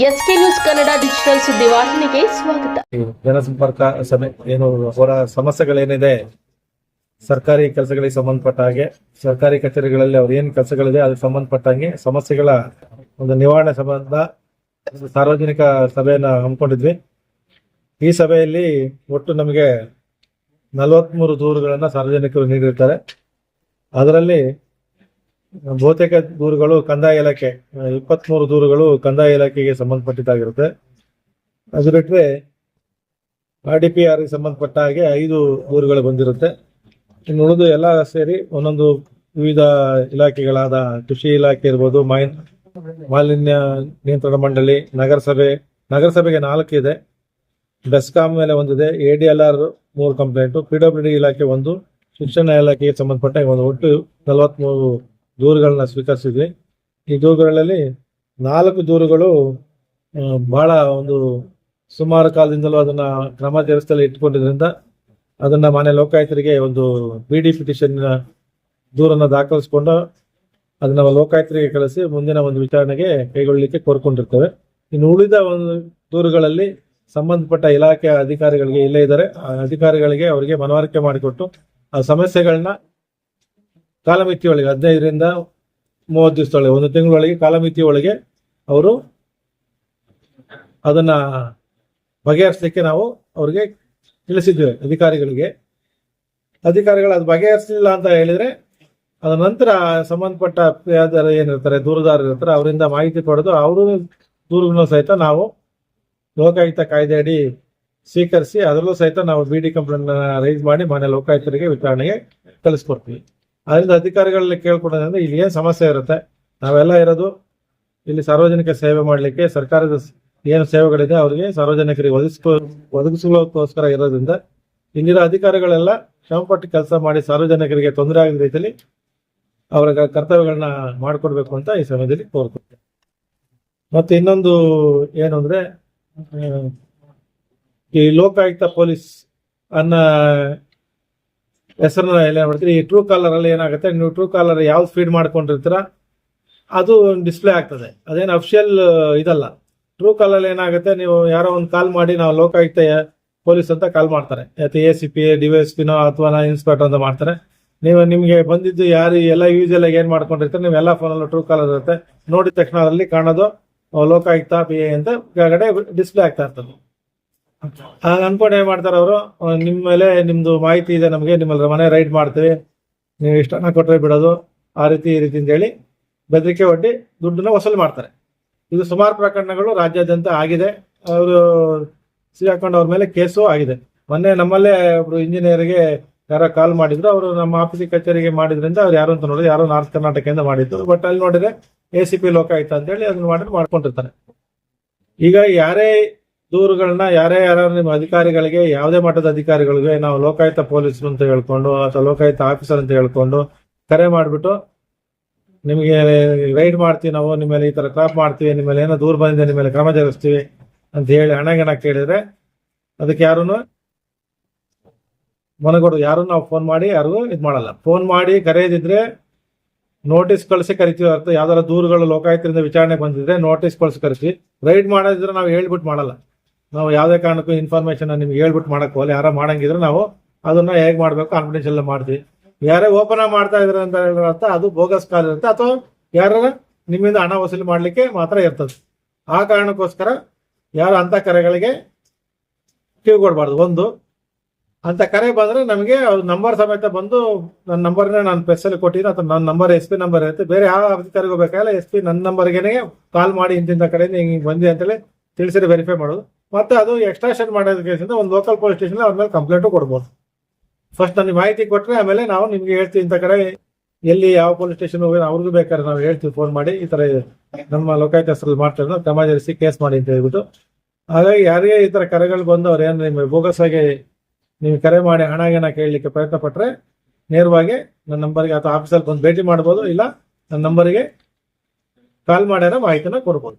S K news Kannada digital ಸುದ್ದಿವಾಹಿನಿಗೆ ಸ್ವಾಗತ. ಜನಸಂಪರ್ಕ ಸಭೆ ಏನು ಅವರ ಸಮಸ್ಯೆಗಳೇನಿದೆ, ಸರ್ಕಾರಿ ಕೆಲಸಗಳಿಗೆ ಸಂಬಂಧಪಟ್ಟ ಹಾಗೆ, ಸರ್ಕಾರಿ ಕಚೇರಿಗಳಲ್ಲಿ ಅವ್ರ ಏನ್ ಕೆಲಸಗಳಿದೆ ಅದಕ್ಕೆ ಸಂಬಂಧಪಟ್ಟ ಹಾಗೆ ಸಮಸ್ಯೆಗಳ ಒಂದು ನಿವಾರಣೆ ಸಂಬಂಧ ಸಾರ್ವಜನಿಕ ಸಭೆಯನ್ನ ಹಮ್ಮಿಕೊಂಡಿದ್ವಿ. ಈ ಸಭೆಯಲ್ಲಿ ಒಟ್ಟು ನಮಗೆ ನಲವತ್ಮೂರು ದೂರುಗಳನ್ನ ಸಾರ್ವಜನಿಕರು ನೀಡಿರ್ತಾರೆ. ಅದರಲ್ಲಿ ಬಹುತೇಕ ದೂರುಗಳು ಕಂದಾಯ ಇಲಾಖೆ, ಇಪ್ಪತ್ಮೂರು ದೂರುಗಳು ಕಂದಾಯ ಇಲಾಖೆಗೆ ಸಂಬಂಧಪಟ್ಟಿದ್ದಾಗಿರುತ್ತೆ. ಅದು ಬಿಟ್ಟರೆ ಆರ್ ಡಿ ಪಿ ಆರ್ಗೆ ಸಂಬಂಧಪಟ್ಟ ಹಾಗೆ ಐದು ದೂರುಗಳು ಬಂದಿರುತ್ತೆ. ಇನ್ನು ಉಳಿದು ಎಲ್ಲ ಸೇರಿ ಒಂದೊಂದು ವಿವಿಧ ಇಲಾಖೆಗಳಾದ ಕೃಷಿ ಇಲಾಖೆ ಇರ್ಬೋದು, ಮೈನ್, ಮಾಲಿನ್ಯ ನಿಯಂತ್ರಣ ಮಂಡಳಿ, ನಗರಸಭೆ, ನಗರಸಭೆಗೆ ನಾಲ್ಕು ಇದೆ. ಬೆಸ್ಕಾಂ ಮೇಲೆ ಒಂದಿದೆ, ಎ ಡಿ ಎಲ್ ಆರ್ ಮೂರು ಕಂಪ್ಲೇಂಟು, ಪಿ ಡಬ್ಲ್ಯೂ ಡಿ ಇಲಾಖೆ ಒಂದು, ಶಿಕ್ಷಣ ಇಲಾಖೆಗೆ ಸಂಬಂಧಪಟ್ಟ ಒಂದು ಒಟ್ಟು ನಲವತ್ಮೂರು ದೂರುಗಳನ್ನ ಸ್ವೀಕರಿಸಿದ್ವಿ. ಈ ದೂರುಗಳಲ್ಲಿ ನಾಲ್ಕು ದೂರುಗಳು ಬಹಳ ಒಂದು ಸುಮಾರು ಕಾಲದಿಂದಲೂ ಅದನ್ನ ಕ್ರಮ ಜರುಗಿಸಲು ಇಟ್ಕೊಂಡಿದ್ರಿಂದ ಅದನ್ನ ಮಾನ್ಯ ಲೋಕಾಯುತರಿಗೆ ಒಂದು ಬಿ ಡಿ ಪಿಟಿಷನ್ ದೂರನ್ನ ದಾಖಲಿಸಿಕೊಂಡು ಅದನ್ನ ಲೋಕಾಯುತರಿಗೆ ಕಳಿಸಿ ಮುಂದಿನ ಒಂದು ವಿಚಾರಣೆಗೆ ಕೈಗೊಳ್ಳಲಿಕ್ಕೆ ಕೋರ್ಕೊಂಡಿರ್ತೇವೆ. ಇನ್ನು ಉಳಿದ ಒಂದು ದೂರುಗಳಲ್ಲಿ ಸಂಬಂಧಪಟ್ಟ ಇಲಾಖೆಯ ಅಧಿಕಾರಿಗಳಿಗೆ ಇಲ್ಲೇ ಇದ್ದಾರೆ. ಆ ಅಧಿಕಾರಿಗಳಿಗೆ ಅವರಿಗೆ ಮನವರಿಕೆ ಮಾಡಿಕೊಟ್ಟು ಆ ಸಮಸ್ಯೆಗಳನ್ನ ಕಾಲಮಿತಿ ಒಳಗೆ ಹದಿನೈದರಿಂದ ಮೂವತ್ತು ದಿವಸದೊಳಗೆ ಒಂದು ತಿಂಗಳೊಳಗೆ ಕಾಲಮಿತಿ ಒಳಗೆ ಅವರು ಅದನ್ನ ಬಗೆಹರಿಸಲಿಕ್ಕೆ ನಾವು ಅವ್ರಿಗೆ ತಿಳಿಸಿದ್ದೇವೆ, ಅಧಿಕಾರಿಗಳಿಗೆ. ಅಧಿಕಾರಿಗಳು ಅದು ಬಗೆಹರಿಸಲಿಲ್ಲ ಅಂತ ಹೇಳಿದ್ರೆ, ಅದ ನಂತರ ಸಂಬಂಧಪಟ್ಟ ಏನಿರ್ತಾರೆ, ದೂರುದಾರರು ಇರ್ತಾರೆ, ಅವರಿಂದ ಮಾಹಿತಿ ಪಡೆದು ಅವರು ದೂರುಗಳನ್ನು ಸಹಿತ ನಾವು ಲೋಕಾಯುಕ್ತ ಕಾಯ್ದೆಯಡಿ ಸ್ವೀಕರಿಸಿ, ಅದರಲ್ಲೂ ಸಹಿತ ನಾವು ಬಿ ಡಿ ಕಂಪ್ಲೇಂಟ್ ರೈಸ್ ಮಾಡಿ ಮನೆ ಲೋಕಾಯುಕ್ತರಿಗೆ ವಿಚಾರಣೆಗೆ ಕಳಿಸ್ಕೊಡ್ತೀವಿ. ಅದರಿಂದ ಅಧಿಕಾರಿಗಳಲ್ಲಿ ಕೇಳ್ಕೊಡೋದಂದ್ರೆ ಇಲ್ಲಿ ಏನ್ ಸಮಸ್ಯೆ ಇರುತ್ತೆ? ನಾವೆಲ್ಲ ಇರೋದು ಇಲ್ಲಿ ಸಾರ್ವಜನಿಕ ಸೇವೆ ಮಾಡಲಿಕ್ಕೆ ಸರ್ಕಾರದ ಏನು ಸೇವೆಗಳಿದೆ ಅವರಿಗೆ ಸಾರ್ವಜನಿಕರಿಗೆ ಒದಗಿಸ್ಕೋ ಒದಗಿಸಲೋಸ್ಕರ ಇರೋದ್ರಿಂದ ಇಲ್ಲಿರೋ ಅಧಿಕಾರಿಗಳೆಲ್ಲ ಶ್ರಮಪಟ್ಟು ಕೆಲಸ ಮಾಡಿ ಸಾರ್ವಜನಿಕರಿಗೆ ತೊಂದರೆ ಆಗದ ರೀತಿಯಲ್ಲಿ ಅವರ ಕರ್ತವ್ಯಗಳನ್ನ ಮಾಡಿಕೊಡ್ಬೇಕು ಅಂತ ಈ ಸಮಯದಲ್ಲಿ ಕೋರ್ಕೊಳ್ತೇವೆ. ಮತ್ತೆ ಇನ್ನೊಂದು ಏನು ಅಂದ್ರೆ ಈ ಲೋಕಾಯುಕ್ತ ಪೊಲೀಸ್ ಅನ್ನ ಹೆಸರನ್ನ ಎಲ್ಲ ಮಾಡ್ತೀರಿ. ಈ ಟ್ರೂ ಕಾಲರ್ ಅಲ್ಲಿ ಏನಾಗುತ್ತೆ, ನೀವು ಟ್ರೂ ಕಾಲರ್ ಯಾವ್ದು ಫೀಡ್ ಮಾಡ್ಕೊಂಡಿರ್ತೀರ, ಅದು ಡಿಸ್ಪ್ಲೇ ಆಗ್ತದೆ. ಅದೇನು ಅಫಿಷಿಯಲ್ ಇದಲ್ಲ. ಟ್ರೂ ಕಾಲಲ್ಲಿ ಏನಾಗುತ್ತೆ, ನೀವು ಯಾರೋ ಒಂದು ಕಾಲ್ ಮಾಡಿ, ನಾವು ಲೋಕಾಯುಕ್ತ ಪೊಲೀಸ್ ಅಂತ ಕಾಲ್ ಮಾಡ್ತಾರೆ. A C P D S ಪಿನೋ ಅಥವಾ ಇನ್ಸ್ಪೆಕ್ಟರ್ ಅಂತ ಮಾಡ್ತಾರೆ. ನೀವು ನಿಮಗೆ ಬಂದಿದ್ದು ಯಾರು ಎಲ್ಲ ಯೂಸ್ ಎಲ್ಲ ಏನು ಮಾಡ್ಕೊಂಡಿರ್ತಾರೆ, ನೀವು ಎಲ್ಲ ಫೋನಲ್ಲೂ ಟ್ರೂ ಕಾಲರ್ ಇರುತ್ತೆ. ನೋಡಿದ ತಕ್ಷಣ ಅದರಲ್ಲಿ ಕಾಣೋದು, ಲೋಕಾಯುಕ್ತ ಪಿ ಎ ಅಂತ, ಕೆಳಗಡೆ ಡಿಸ್ಪ್ಲೇ ಆಗ್ತಾ ಇರ್ತದೆ. ಅನ್ಕೊಂಡು ಏನ್ ಮಾಡ್ತಾರೆ ಅವರು? ನಿಮ್ಮ ಮೇಲೆ ನಿಮ್ದು ಮಾಹಿತಿ ಇದೆ ನಮಗೆ, ನಿಮ್ಮಲ್ಲಿ ಮನೆ ರೈಡ್ ಮಾಡ್ತೀವಿ. ನೀವು ಇಷ್ಟ ಹಣ ಕೊಟ್ಟರೆ ಬಿಡೋದು. ಆ ರೀತಿ, ಈ ರೀತಿ ಅಂತ ಹೇಳಿ ಬೆದರಿಕೆ ಒಡ್ಡಿ ದುಡ್ಡನ್ನ ವಸೂಲಿ ಮಾಡ್ತಾರೆ. ಇದು ಸುಮಾರು ಪ್ರಕರಣಗಳು ರಾಜ್ಯಾದ್ಯಂತ ಆಗಿದೆ. ಅವರು ಸಿಗಾಕೊಂಡು ಅವ್ರ ಮೇಲೆ ಕೇಸು ಆಗಿದೆ. ಮೊನ್ನೆ ನಮ್ಮಲ್ಲೇ ಒಬ್ರು ಇಂಜಿನಿಯರ್ಗೆ ಯಾರೋ ಕಾಲ್ ಮಾಡಿದ್ರು. ಅವರು ನಮ್ಮ ಆಫೀಸ್ ಕಚೇರಿಗೆ ಮಾಡಿದ್ರಿಂದ ಅವ್ರು ಯಾರು ಅಂತ ನೋಡಿದ್ರು ಯಾರೋ ನಾರ್ತ್ ಕರ್ನಾಟಕದಿಂದ ಮಾಡಿದ್ದು. ಬಟ್ ಅಲ್ಲಿ ನೋಡಿದ್ರೆ ಎ ಸಿ ಪಿ ಅಂತ ಹೇಳಿ ಅದನ್ನ ಮಾಡಿ ಮಾಡ್ಕೊಂಡಿರ್ತಾರೆ. ಈಗ ಯಾರೇ ದೂರುಗಳನ್ನ ಯಾರೇ ಯಾರು ನಿಮ್ಮ ಅಧಿಕಾರಿಗಳಿಗೆ, ಯಾವುದೇ ಮಟ್ಟದ ಅಧಿಕಾರಿಗಳಿಗೆ, ನಾವು ಲೋಕಾಯುಕ್ತ ಪೊಲೀಸ್ ಅಂತ ಹೇಳ್ಕೊಂಡು, ಅಥವಾ ಲೋಕಾಯುಕ್ತ ಆಫೀಸರ್ ಅಂತ ಹೇಳ್ಕೊಂಡು ಕರೆ ಮಾಡಿಬಿಟ್ಟು ನಿಮಗೆ ರೈಡ್ ಮಾಡ್ತೀವಿ ನಾವು, ನಿಮ್ಮ ಮೇಲೆ ಈ ತರ ಕ್ರಾಪ್ ಮಾಡ್ತೀವಿ, ನಿಮ್ಮ ಮೇಲೆ ಏನೋ ದೂರ ಬಂದಿದೆ, ನಿಮ್ಮ ಮೇಲೆ ಕ್ರಮ ಜರುಗಿಸ್ತೀವಿ ಅಂತ ಹೇಳಿ ಹಣ ಗಿಣ ಕೇಳಿದ್ರೆ ಅದಕ್ಕೆ ಯಾರೂ ಮನಗೊಡು ಯಾರು ನಾವು ಫೋನ್ ಮಾಡಿ, ಯಾರಿಗೂ ಇದು ಮಾಡಲ್ಲ. ಫೋನ್ ಮಾಡಿ ಕರೆಯದಿದ್ರೆ ನೋಟಿಸ್ ಕಳಿಸಿ ಕರಿತೀವಿ ಅರ್ಥ. ಯಾವ್ದಾರ ದೂರುಗಳು ಲೋಕಾಯುಕ್ತರಿಂದ ವಿಚಾರಣೆ ಬಂದಿದ್ರೆ ನೋಟಿಸ್ ಕಳಿಸಿ ಕರಿತೀವಿ. ರೈಡ್ ಮಾಡೋದಿದ್ರೆ ನಾವು ಹೇಳ್ಬಿಟ್ಟು ಮಾಡಲ್ಲ. ನಾವು ಯಾವುದೇ ಕಾರಣಕ್ಕೂ ಇನ್ಫಾರ್ಮೇಶನ್ ನಿಮ್ಗೆ ಹೇಳ್ಬಿಟ್ಟು ಮಾಡಕ್ ಹೋಗಲ್ಲ. ಯಾರೋ ಮಾಡಂಗಿದ್ರೆ ನಾವು ಅದನ್ನ ಹೇಗೆ ಮಾಡಬೇಕು? ಕಾನ್ಫಿಡೆನ್ಷಿಯಲ್ ಮಾಡ್ತೀವಿ. ಯಾರೇ ಓಪನ್ ಮಾಡ್ತಾ ಇದ್ರೆ ಅಂತ ಹೇಳಿದ್ರೆ ಅದು ಬೋಗಸ್ ಕಾಲ್ ಇರುತ್ತೆ. ಅಥವಾ ಯಾರ ನಿಮ್ಮಿಂದ ಹಣ ವಸೂಲಿ ಮಾಡಲಿಕ್ಕೆ ಮಾತ್ರ ಇರ್ತದೆ. ಆ ಕಾರಣಕ್ಕೋಸ್ಕರ ಯಾರು ಅಂತ ಕರೆಗಳಿಗೆ ಕಿವಿ ಕೊಡಬಾರ್ದು ಒಂದು, ಅಂತ ಕರೆ ಬಂದ್ರೆ ನಮಗೆ ನಂಬರ್ ಸಮೇತ ಬಂದು ನನ್ನ ನಂಬರ್ನ ನಾನು ಪೆಸಲ್ಲಿ ಅಲ್ಲಿ ಕೊಟ್ಟಿದ್ದೀನಿ ಅಥವಾ ನನ್ನ ನಂಬರ್ ಎಸ್ ಪಿ ನಂಬರ್ ಇರುತ್ತೆ. ಬೇರೆ ಯಾವ ಅಧಿಕಾರಿಗೂ ಬೇಕಾಗಿಲ್ಲ ಎಸ್ ಪಿ ನನ್ನ ನಂಬರ್ಗೆ ಕಾಲ್ ಮಾಡಿ ಇಂತಿಂತ ಕಡೆಯಿಂದ ಹಿಂಗೆ ಬಂದಿ ಅಂತೇಳಿ ತಿಳಿಸಿದ್ರೆ ವೆರಿಫೈ ಮಾಡೋದು. ಮತ್ತೆ ಅದು ಎಕ್ಸ್ಟ್ರಾಕ್ಷನ್ ಮಾಡೋದಕ್ಕಿಂತ ಒಂದು ಲೋಕಲ್ ಪೊಲೀಸ್ ಸ್ಟೇಷನ್ ಅವ್ರ ಮೇಲೆ ಕಂಪ್ಲೇಂಟು ಕೊಡ್ಬೋದು. ಫಸ್ಟ್ ನನಗೆ ಮಾಹಿತಿ ಕೊಟ್ಟರೆ ಆಮೇಲೆ ನಾವು ನಿಮಗೆ ಹೇಳ್ತೀವಿ, ಇಂಥ ಕಡೆ ಎಲ್ಲಿ ಯಾವ ಪೊಲೀಸ್ ಸ್ಟೇಷನ್ ಹೋಗಿ ಅವ್ರಿಗೂ ಬೇಕಾದ್ರೆ ನಾವು ಹೇಳ್ತೀವಿ ಫೋನ್ ಮಾಡಿ, ಈ ಥರ ನಮ್ಮ ಲೋಕಾಯುಕ್ತ ಹೆಸರಲ್ಲಿ ಮಾಡ್ತಾರೆ ಕ್ರಮ ಕೇಸ್ ಮಾಡಿ ಅಂತ ಹೇಳ್ಬಿಟ್ಟು. ಹಾಗಾಗಿ ಯಾರಿಗೆ ಈ ಥರ ಕರೆಗಳು ಬಂದು ಅವ್ರು ಏನು ನಿಮಗೆ ಬೋಗಸ್ ಆಗಿ ನೀವು ಕರೆ ಮಾಡಿ ಹಣ ಏನ ಕೇಳಲಿಕ್ಕೆ ಪ್ರಯತ್ನ ಪಟ್ಟರೆ ನೇರವಾಗಿ ನನ್ನ ನಂಬರ್ಗೆ ಅಥವಾ ಆಫೀಸಲ್ಲಿ ಬಂದು ಭೇಟಿ ಮಾಡ್ಬೋದು, ಇಲ್ಲ ನನ್ನ ನಂಬರಿಗೆ ಕಾಲ್ ಮಾಡ್ಯಾರ ಮಾಹಿತಿನ ಕೊಡ್ಬೋದು.